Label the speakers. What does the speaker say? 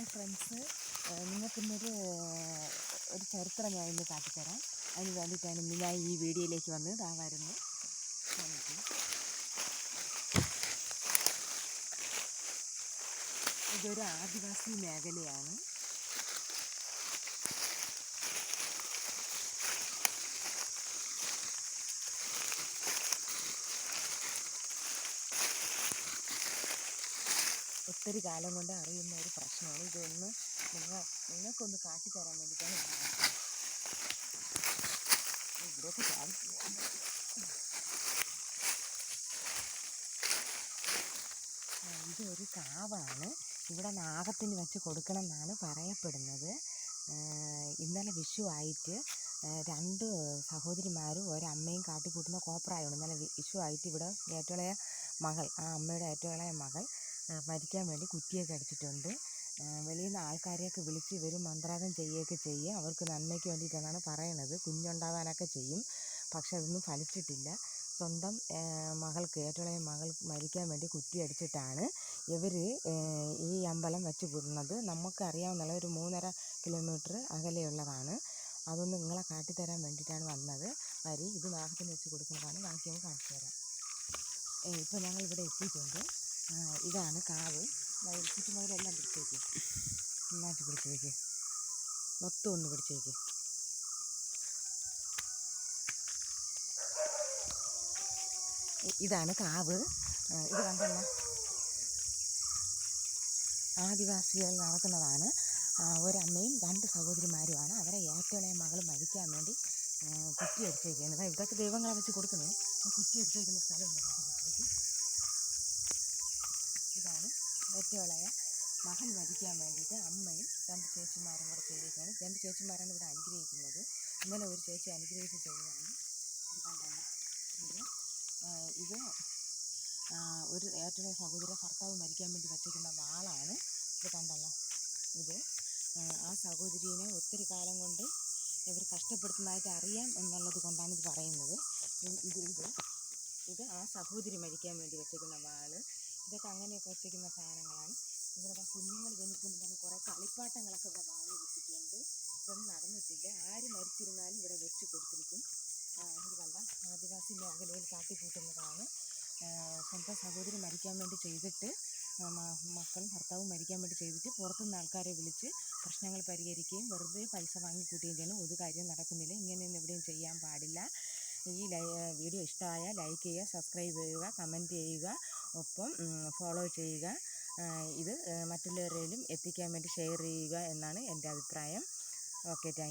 Speaker 1: Hi friends. നിങ്ങൾക്കിന്നൊരു ഒരു ചരിത്രം ഞാൻ ഇന്ന് കാട്ടിത്തരാം. അതിന് വേണ്ടിയിട്ടാണ് ഇന്ന് ഞാൻ ഈ വീഡിയോയിലേക്ക് വന്ന് ഇതാ വരുന്നു ഇതൊരു ആദിവാസി മേഖലയാണ്. ഒത്തിരി കാലം കൊണ്ട് അറിയുന്ന ഒരു പ്രശ്നമാണ്. ഇതൊന്ന് നിങ്ങൾ നിങ്ങൾക്കൊന്ന് കാട്ടിത്തരാൻ വേണ്ടിയിട്ടാണ്. ഇവിടെയൊക്കെ ഇതൊരു കാവാണ്. ഇവിടെ നാഗത്തിന് വെച്ച് കൊടുക്കണം എന്നാണ് പറയപ്പെടുന്നത് ഇന്നലെ വിഷു ആയിട്ട് രണ്ട് സഹോദരിമാരും ഒരമ്മയും കാട്ടിക്കൂട്ടുന്ന കോപ്രായമാണ്. ഇന്നലെ വിഷു ആയിട്ട് ഇവിടെ ഏറ്റവും ഇളയ മകൾ ആ അമ്മയുടെ ഏറ്റവും ഇളയ മകൾ മരിക്കാൻ വേണ്ടി കുറ്റിയൊക്കെ അടിച്ചിട്ടുണ്ട്. വെളിയിൽ നിന്ന് ആൾക്കാരെയൊക്കെ വിളിച്ച് ഇവർ മന്ത്രവാദം ചെയ്യുകയൊക്കെ ചെയ്യും അവർക്ക് നന്മയ്ക്ക് വേണ്ടിയിട്ടെന്നാണ് പറയണത് കുഞ്ഞുണ്ടാവാനൊക്കെ ചെയ്യും. പക്ഷെ അതൊന്നും ഫലിച്ചിട്ടില്ല. സ്വന്തം മകൾക്ക് ഏറ്റവും ഇളയ മകൾ മരിക്കാൻ വേണ്ടി കുറ്റി അടിച്ചിട്ടാണ് ഇവർ ഈ അമ്പലം വെച്ച് നമുക്ക് അറിയാവുന്ന ഒരു മൂന്നര കിലോമീറ്റർ അകലെയുള്ളതാണ്. അതൊന്ന് നിങ്ങളെ കാട്ടിത്തരാൻ വേണ്ടിയിട്ടാണ് വന്നത്. വരി ഇത് നാഹത്തിന് വെച്ച് കൊടുക്കുന്നതാണ്. ബാക്കി നമുക്ക് കാണിച്ചു തരാം ഇപ്പോൾ ഞങ്ങൾ ഇവിടെ എത്തിയിട്ടുണ്ട്. ഇതാണ് കാവ്. ചുറ്റുമുതലെല്ലാം പിടിച്ചേക്ക് നന്നായിട്ട് പിടിച്ചേക്ക് മൊത്തം ഒന്ന് പിടിച്ച് ഇ- ഇതാണ് കാവ്. ഇത് കണ്ടല്ല ആദിവാസികൾ നടക്കുന്നതാണ്. ഒരമ്മയും രണ്ട് സഹോദരിമാരുമാണ്. അവരെ ഏറ്റവും മകൾ മരിക്കാൻ വേണ്ടി കുറ്റി അടിച്ചേക്കുന്നത് ഇതൊക്കെ ദൈവങ്ങളെ വെച്ച് കൊടുക്കുന്നത് കുറ്റി അടിച്ചേക്കുന്ന സ്ഥലമുണ്ട്. ഇതാണ് ഏറ്റവും ഇളയ മകൻ മരിക്കാൻ വേണ്ടിയിട്ട് അമ്മയും രണ്ട് ചേച്ചിമാരും കൂടെ ചെയ്തേക്കാണ് രണ്ട് ചേച്ചിമാരാണ് ഇവിടെ അനുഗ്രഹിക്കുന്നത്. ഇന്നലെ ഒരു ചേച്ചി അനുഗ്രഹിച്ച് ചെയ്തതാണ് ഇത് ഒരു ഏറ്റവും സഹോദര ഭർത്താവ് മരിക്കാൻ വേണ്ടി വച്ചിരിക്കുന്ന വാളാണ്. ഇത് കണ്ടല്ലോ. ഇത് ആ, സഹോദരിനെ ഒത്തിരി കാലം കൊണ്ട് ഇവർ കഷ്ടപ്പെടുത്തുന്നതായിട്ട് അറിയാം എന്നുള്ളത് കൊണ്ടാണ് ഇത് പറയുന്നത്. ഇത് ഇത് ഇത് ആ സഹോദരി മരിക്കാൻ വേണ്ടി വെച്ചേക്കുന്ന വാൾ. ഇതൊക്കെ അങ്ങനെയൊക്കെ വെച്ചിരിക്കുന്ന സാധനങ്ങളാണ്. ഇവിടെ കുഞ്ഞുങ്ങൾ ജനിക്കുമ്പോൾ തന്നെ കുറേ കളിപ്പാട്ടങ്ങളൊക്കെ ഇവിടെ വാങ്ങി വെച്ചിട്ടുണ്ട്. ഇതൊന്നും നടന്നിട്ടില്ല. ആര് മരിച്ചിരുന്നാലും ഇവിടെ വെച്ച് കൊടുത്തിരിക്കും. ഇത് കണ്ട ആദിവാസി മേഖലയിൽ കാട്ടിക്കൂട്ടുന്നതാണ്. സ്വന്തം സഹോദരി മരിക്കാൻ വേണ്ടി ചെയ്തിട്ട് മക്കളും ഭർത്താവും മരിക്കാൻ വേണ്ടി ചെയ്തിട്ട് പുറത്തുനിന്ന് ആൾക്കാരെ വിളിച്ച് പ്രശ്നങ്ങൾ പരിഹരിക്കുകയും വെറുതെ പൈസ വാങ്ങിക്കൂട്ടുകയും ചെയ്യണം. ഒരു കാര്യം നടക്കുന്നില്ല. ഇങ്ങനെയൊന്നും എവിടെയും ചെയ്യാൻ പാടില്ല. ഈ വീഡിയോ ഇഷ്ടമായാൽ ലൈക്ക് ചെയ്യുക സബ്സ്ക്രൈബ് ചെയ്യുക കമന്റ് ചെയ്യുക. ഒപ്പം ഫോളോ ചെയ്യുക. ഇത് മറ്റുള്ളവരിലും എത്തിക്കാൻ വേണ്ടി ഷെയർ ചെയ്യുക എന്നാണ് എന്റെ അഭിപ്രായം. Okay thank